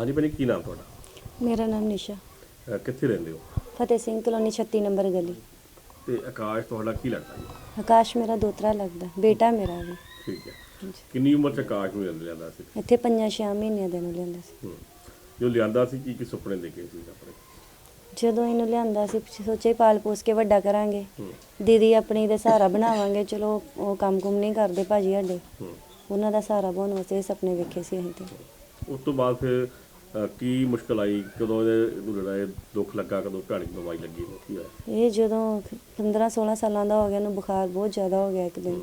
ਹਾਂਜੀ ਭਾਜੀ ਕੀ ਨਾਮ ਤੁਹਾਡਾ? ਮੇਰਾ ਨਾਮ ਨਿਸ਼ਾ। ਅਹ ਕਿੱਥੇ ਰਹਿੰਦੇ ਹੋ? ਫਤਿਹ ਸਿੰਘ ਕਲੋਨੀ 36 ਨੰਬਰ ਗਲੀ। ਤੇ ਆਕਾਸ਼ ਤੁਹਾਡਾ ਕੀ ਲੱਗਦਾ ਜੀ? ਆਕਾਸ਼ ਮੇਰਾ ਦੋਤਰਾ ਲੱਗਦਾ ਬੇਟਾ ਮੇਰਾ ਵੀ। ਠੀਕ ਹੈ। ਕਿੰਨੀ ਉਮਰ ਚ ਆਕਾਸ਼ ਨੂੰ ਲਿਆਂਦਾ ਸੀ? ਇੱਥੇ ਪੰਜਾਂ ਛੇ ਮਹੀਨਿਆਂ ਦੇ ਨੂੰ ਲਿਆਂਦਾ ਸੀ। ਹੂੰ। ਜੋ ਲਿਆਂਦਾ ਸੀ ਕੀ ਕੀ ਸੁਪਨੇ ਦੇਖੇ ਸੀ ਆਪਣੇ? ਜਦੋਂ ਇਹਨੂੰ ਲਿਆਂਦਾ ਸੀ ਸੋਚਿਆ ਪਾਲ ਪੋਸ ਕੇ ਵੱਡਾ ਕਰਾਂਗੇ। ਹੂੰ। ਦੀਦੀ ਆਪਣੀ ਦਾ ਸਹਾਰਾ ਬਣਾਵਾਂਗੇ ਚਲੋ ਉਹ ਕੰਮ ਕੁਮ ਨਹੀਂ ਕਰਦੇ ਭਾਜੀ ਸਾਡੇ। ਹੂੰ। ਉਹਨਾਂ ਦਾ ਸਹਾਰਾ ਬਣਾਉਣ ਵਾਸਤੇ ਇਹ ਸੁਪਨੇ ਵੇਖੇ ਸੀ ਅਸੀਂ ਤੇ। ਉਸ ਤੋਂ ਬਾਅਦ ਫਿਰ ਕੀ ਮੁਸ਼ਕਲ ਆਈ? ਕਦੋਂ ਇਹਦੇ ਨੂੰ ਜਿਹੜਾ ਇਹ ਦੁੱਖ ਲੱਗਾ? ਕਦੋਂ ਭਿਆਨਕ ਬਿਮਾਰੀ ਲੱਗੀ? ਉਹ ਕੀ ਹੋਇਆ? ਇਹ ਜਦੋਂ 15 16 ਸਾਲਾਂ ਦਾ ਹੋ ਗਿਆ ਨੂੰ ਬੁਖਾਰ ਬਹੁਤ ਜ਼ਿਆਦਾ ਹੋ ਗਿਆ ਇੱਕ ਦਿਨ।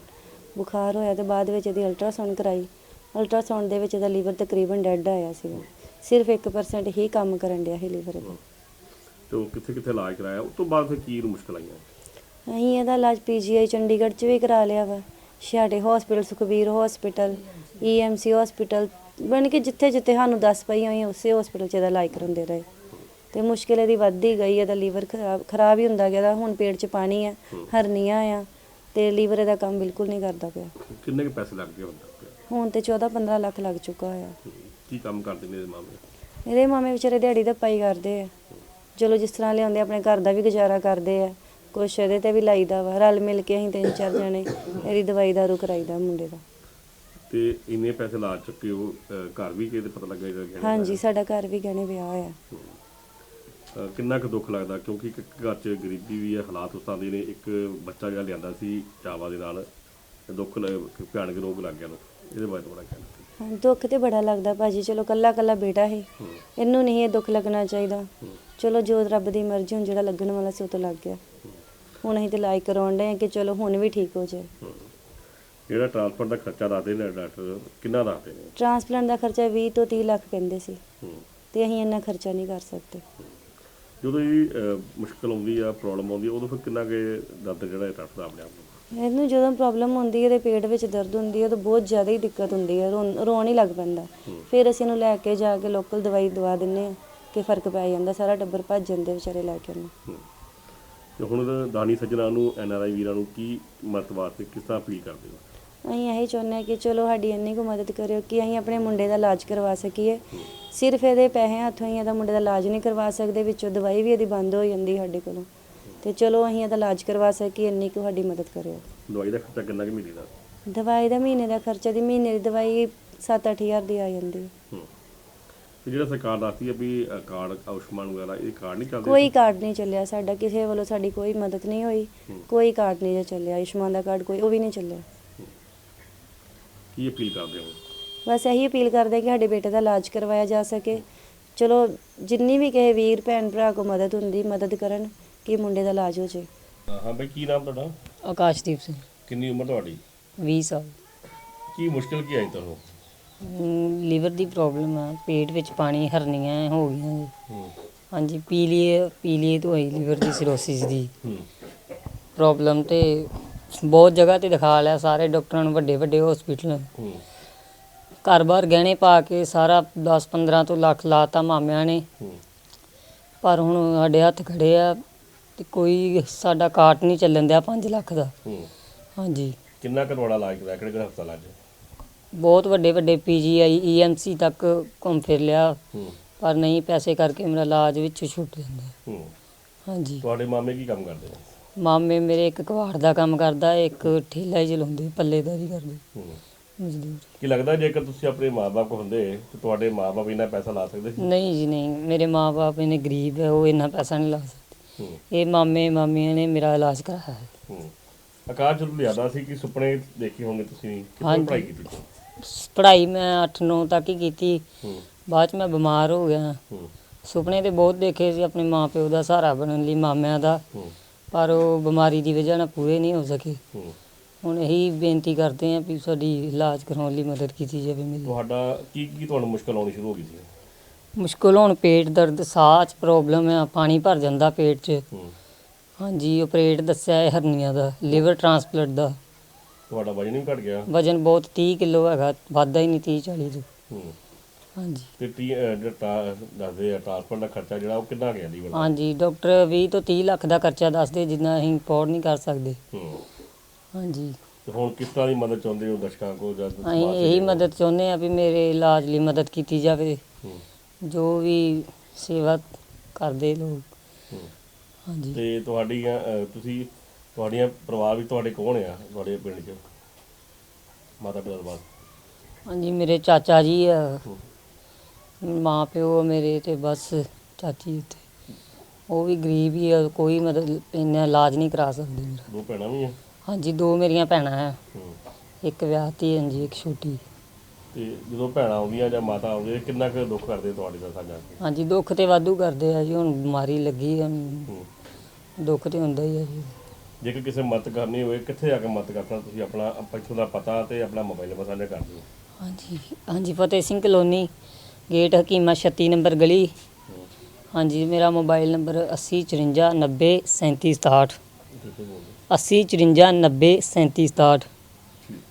ਬੁਖਾਰ ਹੋਇਆ ਤੇ ਬਾਅਦ ਵਿੱਚ ਇਹਦੀ ਅਲਟਰਾਸਾਊਂਡ ਕਰਾਈ। ਅਲਟਰਾਸਾਊਂਡ ਦੇ ਵਿੱਚ ਇਹਦਾ ਲੀਵਰ ਤਕਰੀਬਨ ਡੈੱਡ ਆਇਆ ਸੀਗਾ। ਸਿਰਫ 1% ਹੀ ਕੰਮ ਕਰਨ ਡਿਆ ਸੀ ਲੀਵਰ ਦਾ ਤੇ ਕਿੱਥੇ ਕਿੱਥੇ ਇਲਾਜ ਕਰਾਇਆ? ਉਸ ਤੋਂ ਬਾਅਦ ਫਿਰ ਕੀ ਮੁਸ਼ਕਲ ਆਈਆਂ? ਅਸੀਂ ਇਹਦਾ ਇਲਾਜ ਪੀਜੀਆਈ ਚੰਡੀਗੜ੍ਹ 'ਚ ਵੀ ਕਰਾ ਲਿਆ ਵਾ। ਛਾਟੇ hospital Sukhbir hospital EMC hospital ਬਣ ਕੇ ਜਿੱਥੇ ਜਿੱਥੇ ਸਾਨੂੰ ਦੱਸ ਪਈ ਹੋਈ ਉਸੇ ਹਸਪੀਟਲ 'ਚ ਇਹਦਾ ਇਲਾਜ ਕਰਾਉਂਦੇ ਰਹੇ। ਤੇ ਮੁਸ਼ਕਿਲ ਇਹਦੀ ਵੱਧਦੀ ਗਈ ਇਹਦਾ ਲੀਵਰ ਖਰਾਬ ਖਰਾਬ ਹੀ ਹੁੰਦਾ ਗਿਆ ਇਹਦਾ। ਹੁਣ ਪੇਟ 'ਚ ਪਾਣੀ ਆ ਹਰਨੀਆਂ ਆ ਤੇ ਲੀਵਰ ਇਹਦਾ ਕੰਮ ਬਿਲਕੁਲ ਨਹੀਂ ਕਰਦਾ ਪਿਆ। ਕਿੰਨੇ ਕੁ ਪੈਸੇ ਲੱਗਦੇ ਹੁਣ ਤੱਕ? ਹੁਣ ਤੇ 14-15 ਲੱਖ ਲੱਗ ਚੁੱਕਾ ਹੂੰ। ਕੀ ਕੰਮ ਕਰਦੇ ਨੇ ਇਹਦੇ ਮਾਮਲੇ ਇਹਦੇ ਮਾਮੇ ਵਿਚਾਰੇ ਦਿਹਾੜੀ ਦਾ ਪਾਈ ਕਰਦੇ ਆ। ਚਲੋ ਜਿਸ ਤਰ੍ਹਾਂ ਲਿਆਉਂਦੇ ਆਪਣੇ ਘਰ ਦਾ ਵੀ ਗੁਜ਼ਾਰਾ ਕਰਦੇ ਆ। ਕੁਛ ਇਹਦੇ ਤੇ ਵੀ ਲਾਈਦਾ ਵਾ। ਰਲ ਮਿਲ ਕੇ ਅਸੀਂ ਤਿੰਨ ਚਾਰ ਜਣੇ ਇਹਦੀ ਦਵਾਈ ਦਾਰੂ ਕਰਾਈਦਾ ਮੁੰਡੇ ਦਾ। ਤੇ ਇੰਨੇ ਪੈਸੇ ਲਾ ਚੁੱਕੇ ਹੋ ਅਹ, ਘਰ ਵੀ ਕਿਤੇ ਪਤਾ ਲੱਗਾ ਇਹਦਾ ਗਹਿਣੇ ਹਾਂਜੀ ਸਾਡਾ ਘਰ ਵੀ ਗਹਿਣੇ ਵਿਆਹ ਹੋਇਆ ਅਹ ਕਿੰਨਾ ਕੁ ਦੁੱਖ ਲੱਗਦਾ? ਕਿਉਂਕਿ ਇੱਕ ਘਰ 'ਚ ਗਰੀਬੀ ਵੀ ਹੈ ਹਾਲਾਤ ਉਸ ਤਰ੍ਹਾਂ ਦੇ ਨੇ। ਇੱਕ ਬੱਚਾ ਜਿਹੜਾ ਲਿਆਂਦਾ ਸੀ ਚਾਵਾ ਦੇ ਨਾਲ ਤੇ ਦੁੱਖ ਲ- ਭਿਆਨਕ ਰੋਗ ਲੱਗ ਗਿਆ ਨੂੰ ਇਹਦੇ ਬਾਰੇ ਥੋੜਾ ਕਹਿਣਾ। ਸੀ। ਹਾਂ ਦੁੱਖ ਤੇ ਬੜਾ ਲੱਗਦਾ ਭਾਜੀ। ਚਲੋ ਕੱਲਾ ਕੱਲਾ ਬੇਟਾ ਹੈ ਹੂੰ। ਇਹਨੂੰ ਨਹੀਂ ਇਹ ਦੁੱਖ ਲੱਗਣਾ ਚਾਹੀਦਾ। ਹੂੰ। ਚਲੋ ਜੋ ਰੱਬ ਦੀ ਮਰਜ਼ੀ ਹੁਣ ਜਿਹੜਾ ਲੱਗਣ ਵਾਲਾ ਸੀ ਉਹ ਤਾਂ ਲੱਗ ਗਿਆ। ਹੁਣ ਅਸੀਂ ਤੇ ਲਾਇਕ ਕਰਾਉਣ ਡਏ ਆ ਕਿ ਚਲੋ ਹੁਣ ਵੀ ਠੀਕ ਹੋ ਜਾਏ। ਹੂੰ। ਜਿਹੜਾ ਟ੍ਰਾਂਸਪੋਰਟ ਦਾ ਖਰਚਾ ਦੱਸਦੇ ਨੇ ਡਾਕਟਰ ਕਿੰਨਾ ਦੱਸਦੇ ਨੇ ਟ੍ਰਾਂਸਪਲਾਂਟ ਦਾ ਖਰਚਾ 20 ਤੋਂ 30 ਲੱਖ ਕਹਿੰਦੇ ਸੀ। ਹੂੰ। ਤੇ ਅਸੀਂ ਇੰਨਾ ਖਰਚਾ ਨਹੀਂ ਕਰ ਸਕਦੇ। ਜਦੋਂ ਇਹ ਅਹ, ਮੁਸ਼ਕਲ ਆਉਂਦੀ ਆ ਪ੍ਰੋਬਲਮ ਆਉਂਦੀ ਆ ਉਦੋਂ ਫਿਰ ਕਿੰਨਾ ਕੁ ਦਰਦ ਜਿਹੜਾ ਇਹ ਟੱਟਦਾ ਆਪਣੇ ਆਪ ਨੂੰ? ਇਹਨੂੰ ਜਦੋਂ ਪ੍ਰੋਬਲਮ ਹੁੰਦੀ ਹੈ ਇਹਦੇ ਪੇਟ ਵਿੱਚ ਦਰਦ ਹੁੰਦੀ ਹੈ ਤਾਂ ਬਹੁਤ ਜ਼ਿਆਦਾ ਹੀ ਦਿੱਕਤ ਹੁੰਦੀ ਹੈ ਰੋਣ ਰੋਣ ਹੀ ਲੱਗ ਪੈਂਦਾ। ਫਿਰ ਅਸੀਂ ਇਹਨੂੰ ਲੈ ਕੇ ਜਾ ਕੇ ਲੋਕਲ ਦਵਾਈ ਦਵਾ ਦਿੰਨੇ ਆ ਕਿ ਫ਼ਰਕ ਪੈ ਜਾਂਦਾ ਸਾਰਾ ਟੱਬਰ ਭੱਜ ਜਾਂਦੇ ਵਿਚਾਰੇ ਲੈ ਕੇ ਉਹਨੂੰ। ਹੂੰ। ਤੇ ਹੁਣ ਦਾਨੀ ਸੱਜਣਾ ਨੂੰ ਐਨ ਆਰ ਆਈ ਵੀਰਾਂ ਨੂੰ ਕੀ ਮਦਦ ਵਾਸਤੇ ਕਿਸ ਤਰ੍ਹਾਂ ਅਪੀਲ ਕਰਦੇ ਹੋ? ਅਸੀਂ ਇਹੀ ਚਾਹੁੰਦੇ ਹਾਂ ਕਿ ਚਲੋ ਸਾਡੀ ਇੰਨੀ ਕੁ ਮਦਦ ਕਰਿਓ ਕਿ ਅਸੀਂ ਆਪਣੇ ਮੁੰਡੇ ਦਾ ਇਲਾਜ ਕਰਵਾ ਸਕੀਏ। ਸਿਰਫ ਇਹਦੇ ਪੈਸੇ ਹੱਥੋਂ ਹੀ ਇਹਦਾ ਮੁੰਡੇ ਦਾ ਇਲਾਜ ਨਹੀਂ ਕਰਵਾ ਸਕਦੇ ਵਿੱਚੋਂ ਦਵਾਈ ਵੀ ਇਹਦੀ ਬੰਦ ਹੋ ਜਾਂਦੀ ਸਾਡੇ ਕੋਲੋਂ। ਤੇ ਚਲੋ ਅਸੀਂ ਇਹਦਾ ਇਲਾਜ ਕਰਵਾ ਸਕੀਏ ਇੰਨੀ ਕੁ ਸਾਡੀ ਮਦਦ ਕਰਿਓ। ਦਵਾਈ ਦਾ ਖਰਚਾ ਕਿੰਨਾ ਕੁ ਮਹੀਨੇ ਦਾ? ਦਵਾਈ ਦਾ ਮਹੀਨੇ ਦਾ ਖਰਚਾ ਦੀ ਮਹੀਨੇ ਦੀ ਦਵਾਈ 7-8000 ਦੀ ਆ ਜਾਂਦੀ ਹੈ। ਹੂੰ। ਤੇ ਜਿਹੜਾ ਸਰਕਾਰ ਦੱਸਦੀ ਹੈ ਵੀ ਅ, ਕਾਰਡ ਆਯੁਸ਼ਮਾਨ ਵਗੈਰਾ ਇਹ ਕਾਰਡ ਨਹੀਂ ਚੱਲਦੇ? ਕੋਈ ਕਾਰਡ ਨਹੀਂ ਚੱਲਿਆ ਸਾਡਾ ਕਿਸੇ ਵੱਲੋਂ ਸਾਡੀ ਕੋਈ ਮਦਦ ਨਹੀਂ ਹੋਈ। ਕੋਈ ਕਾਰਡ ਨਹੀਂ ਜੇ ਚੱਲਿਆ ਆਯੁਸ਼ਮਾਨ ਦਾ ਕਾਰਡ ਕੋਈ ਉਹ ਵੀ ਨਹੀਂ ਚੱਲਿਆ। ਕੀ ਅਪੀਲ ਕਰਦੇ ਹੋ? ਬਸ ਇਹੀ ਅਪੀਲ ਕਰਦੇ ਕਿ ਸਾਡੇ ਬੇਟੇ ਦਾ ਇਲਾਜ ਕਰਵਾਇਆ ਜਾ ਸਕੇ। ਚਲੋ ਜਿੰਨੀ ਵੀ ਕਿਸੇ ਵੀਰ ਭੈਣ ਭਰਾ ਕੋ ਮਦਦ ਹੁੰਦੀ ਮਦਦ ਕਰਨ ਕਿ ਮੁੰਡੇ ਦਾ ਇਲਾਜ ਹੋ ਜੇ। ਹਾਂ ਬਈ ਕੀ ਨਾਮ ਤੁਹਾਡਾ? ਆਕਾਸ਼ਦੀਪ ਸਿੰਘ। ਕਿੰਨੀ ਉਮਰ ਤੁਹਾਡੀ? 20 ਸਾਲ। ਕੀ ਮੁਸ਼ਕਲ ਕੀ ਆਈ ਤੁਹਾਨੂੰ? ਲੀਵਰ ਦੀ ਪ੍ਰੋਬਲਮ ਆ। ਪੇਟ ਵਿੱਚ ਪਾਣੀ ਹਰਨੀਆਂ ਹੋ ਗਈਆਂ ਜੀ। ਹੂੰ ਹਾਂਜੀ ਪੀਲੀਏ ਪੀਲੀਏ ਤੋਂ ਹੋਈ ਲੀਵਰ ਦੀ ਸਿਰੋਸਿਸ ਦੀ। ਹੂੰ ਪ੍ਰੋਬਲਮ ਤੇ ਬਹੁਤ ਜਗ੍ਹਾ ਤੇ ਦਿਖਾ ਲਿਆ ਸਾਰੇ ਡਾਕਟਰਾਂ ਨੂੰ ਵੱਡੇ ਵੱਡੇ ਹਸਪੀਟਲ ਘਰ-ਬਾਰ ਗਹਿਣੇ ਪਾ ਕੇ ਸਾਰਾ 10-15 ਤੋਂ ਲੱਖ ਲਾਤਾ ਮਾਮਿਆਂ ਨੇ। ਪਰ ਹੁਣ ਸਾਡੇ ਹੱਥ ਖੜੇ ਆ ਤੇ ਕੋਈ ਸਾਡਾ ਕਾਟ ਨਹੀਂ ਚੱਲਣ ਦਿਆ 5 ਲੱਖ ਦਾ। ਹਾਂਜੀ। ਕਿੰਨਾ ਕੁ ਤੁਹਾਡਾ ਇਲਾਜ ਕਰਾਇਆ ਕਿਹੜੇ ਕਿਹੜੇ ਹਸਪਤਾਲਾਂ 'ਚ ਬਹੁਤ ਵੱਡੇ ਵੱਡੇ ਪੀਜੀਆਈ ਈਐਮਸੀ ਤੱਕ ਘੁੰਮ ਫਿਰ ਲਿਆ। ਪਰ ਨਹੀਂ ਪੈਸੇ ਕਰਕੇ ਮੇਰਾ ਇਲਾਜ ਵਿੱਚ ਛੁੱਟ ਜਾਂਦਾ। ਹੂੰ। ਹਾਂਜੀ। ਤੁਹਾਡੇ ਮਾਮੇ ਕੀ ਕੰਮ ਕਰਦੇ ਨੇ? ਮਾਮੇ ਮੇਰੇ ਇੱਕ ਕਬਾੜ ਦਾ ਕੰਮ ਕਰਦਾ ਇੱਕ ਠੇਲਾ ਹੀ ਚਲਾਉਂਦੇ ਪੱਲੇਦਾਰੀ ਕਰਦੇ। ਹੂੰ। ਮਜ਼ਦੂਰ। ਕੀ ਲੱਗਦਾ ਜੇਕਰ ਤੁਸੀਂ ਆਪਣੇ ਮਾਪੇ ਕੋ ਹੁੰਦੇ ਤੇ ਤੁਹਾਡੇ ਮਾਪੇ ਇੰਨਾ ਪੈਸਾ ਲਾ ਸਕਦੇ ਸੀ? ਨਹੀਂ ਜੀ ਨਹੀਂ। ਮੇਰੇ ਮਾਪੇ ਨੇ ਗਰੀਬ ਹੈ ਉਹ ਇੰਨਾ ਪੈਸਾ ਨਹੀਂ ਲਾ ਸਕਦੇ। ਹੂੰ। ਇਹ ਮਾਮੇ ਮਾਮੀਆਂ ਨੇ ਮੇਰਾ ਇਲਾਜ ਕਰਾਇਆ ਹੈ। ਹੂੰ। ਆਕਾਸ਼ ਜਦੋਂ ਲਿਆਦਾ ਸੀ ਕਿ ਸੁਪਨੇ ਦੇਖੇ ਹੋਣਗੇ ਤੁਸੀਂ? ਕਿੰਨੀ ਹਾਂਜੀ। ਪੜ੍ਹਾਈ ਕੀਤੀ? ਪੜ੍ਹਾਈ ਮੈਂ 8-9 ਤੱਕ ਹੀ ਕੀਤੀ। ਹੂੰ। ਬਾਅਦ ਚ ਮੈਂ ਬਿਮਾਰ ਹੋ ਗਿਆ। ਹੂੰ। ਸੁਪਨੇ ਤੇ ਬਹੁਤ ਦੇਖੇ ਸੀ ਆਪਣੇ ਮਾਪਿਓ ਦਾ ਸਹਾਰਾ ਬਣਨ ਲਈ ਮਾਮਿਆਂ ਦਾ। ਹੂੰ। ਪਰ ਉਹ ਬਿਮਾਰੀ ਦੀ ਵਜ੍ਹਾ ਨਾਲ ਪੂਰੇ ਨਹੀਂ ਹੋ ਸਕੇ। ਹੂੰ। ਹੁਣ ਇਹੀ ਬੇਨਤੀ ਕਰਦੇ ਹਾਂ ਵੀ ਸਾਡੀ ਇਲਾਜ ਕਰਾਉਣ ਲਈ ਮਦਦ ਕੀਤੀ ਜਾਵੇ ਮੇਰੀ। ਤੁਹਾਡਾ ਕੀ ਕੀ ਤੁਹਾਨੂੰ ਮੁਸ਼ਕਲ ਆਉਣੀ ਸ਼ੁਰੂ ਹੋ ਗਈ ਸੀ? ਮੁਸ਼ਕਲ ਹੁਣ ਪੇਟ ਦਰਦ ਸਾਹ 'ਚ ਪ੍ਰੋਬਲਮ ਆ ਪਾਣੀ ਭਰ ਜਾਂਦਾ ਪੇਟ 'ਚ। ਹੂੰ। ਹਾਂਜੀ ਆਪਰੇਟ ਦੱਸਿਆ ਹੈ ਹਰਨੀਆਂ ਦਾ ਲਿਵਰ ਟ੍ਰਾਂਸਪਲਾਂਟ ਦਾ। ਤੁਹਾਡਾ ਵਜਨ ਵੀ ਘਟ ਗਿਆ। ਵਜਨ ਬਹੁਤ 30 ਕਿਲੋ ਹੈਗਾ ਵਾਧਾ ਹੀ ਨਹੀਂ 30 40 ਤੋਂ। ਹੂੰ। ਹਾਂਜੀ। ਤੇ ਤੀ ਅਹ ਜਿਹੜਾ ਟਰਾ- ਦੱਸਦੇ ਆ ਟ੍ਰਾਂਸਪੋਰਟ ਦਾ ਖਰਚਾ ਜਿਹੜਾ ਉਹ ਕਿੰਨਾ ਗਿਆ ਲੀਵਰ ਦਾ? ਹਾਂਜੀ ਡਾਕਟਰ 20 ਤੋਂ 30 ਲੱਖ ਦਾ ਖਰਚਾ ਦੱਸਦੇ ਜਿੰਨਾ ਅਸੀਂ ਅਫੋਰਡ ਨਹੀਂ ਕਰ ਸਕਦੇ। ਹੂੰ। ਹਾਂਜੀ। ਤੇ ਹੁਣ ਕਿਸ ਤਰ੍ਹਾਂ ਦੀ ਮਦਦ ਚਾਹੁੰਦੇ ਹੋ ਦਰਸ਼ਕਾਂ ਕੋਲ ਜਾਂ ਅਸੀਂ ਇਹੀ ਸੇਵੀਆਂ ਮਦਦ ਚਾਹੁੰਦੇ ਆ ਵੀ ਮੇਰੇ ਇਲਾਜ ਲਈ ਮਦਦ ਕੀਤੀ ਜਾਵੇ। ਹੂੰ। ਜੋ ਵੀ ਸੇਵਾ ਕਰਦੇ ਲੋਕ। ਹੂੰ। ਹਾਂਜੀ। ਤੇ ਤੁਹਾਡੀਆਂ ਅਹ, ਤੁਸੀਂ ਤੁਹਾਡੀਆਂ ਪਰਿਵਾਰ ਵਿੱਚ ਤੁਹਾਡੇ ਕੌਣ ਆ ਤੁਹਾਡੇ ਪਿੰਡ 'ਚ? ਮਾਤਾ ਪਿਤਾ ਤੋਂ ਬਾਅਦ? ਹਾਂਜੀ ਮੇਰੇ ਚਾਚਾ ਜੀ ਆ। ਹੂੰ। ਮਾਂ ਪਿਓ ਮੇਰੇ ਤੇ ਬਸ ਚਾਚੀ ਉੱਤੇ। ਉਹ ਵੀ ਗਰੀਬ ਹੀ ਆ ਕੋਈ ਮਤਲਬ ਇੰਨਾ ਇਲਾਜ ਨਹੀਂ ਕਰਾ ਸਕਦੇ ਮੇਰਾ। ਦੋ ਭੈਣਾਂ ਵੀ ਆ? ਹਾਂਜੀ ਦੋ ਮੇਰੀਆਂ ਭੈਣਾਂ ਆ। ਹੂੰ। ਇੱਕ ਵਿਆਹਤੀ ਹਾਂਜੀ ਇੱਕ ਛੋਟੀ। ਤੇ ਜਦੋਂ ਭੈਣਾਂ ਆਉਂਦੀਆਂ ਜਾਂ ਮਾਤਾ ਆਉਂਦੀ ਹੈ ਕਿੰਨਾ ਕੁ ਦੁੱਖ ਕਰਦੇ ਤੁਹਾਡੇ ਨਾਲ ਸਾਂਝਾ ਹਾਂਜੀ ਦੁੱਖ ਤੇ ਵਾਧੂ ਕਰਦੇ ਆ ਜੀ ਹੁਣ ਬਿਮਾਰੀ ਲੱਗੀ ਆ। ਹੂੰ। ਦੁੱਖ ਤੇ ਹੁੰਦਾ ਹੀ ਆ ਜੀ। ਜੇਕਰ ਕਿਸੇ ਮਦਦ ਕਰਨੀ ਹੋਵੇ ਕਿੱਥੇ ਆ ਕੇ ਮਦਦ ਕਰਨਾ ਤੁਸੀਂ ਆਪਣਾ ਪਿੱਛੋਂ ਦਾ ਪਤਾ ਤੇ ਆਪਣਾ ਮੋਬਾਈਲ ਨੰਬਰ ਸਾਂਝਾ ਕਰ ਦਿਓ। ਹਾਂਜੀ ਹਾਂਜੀ Fateh Singh colony. Gate Hakima 36 number ਗਲੀ। ਹਾਂਜੀ ਮੇਰਾ ਮੋਬਾਈਲ ਨੰਬਰ 8054 90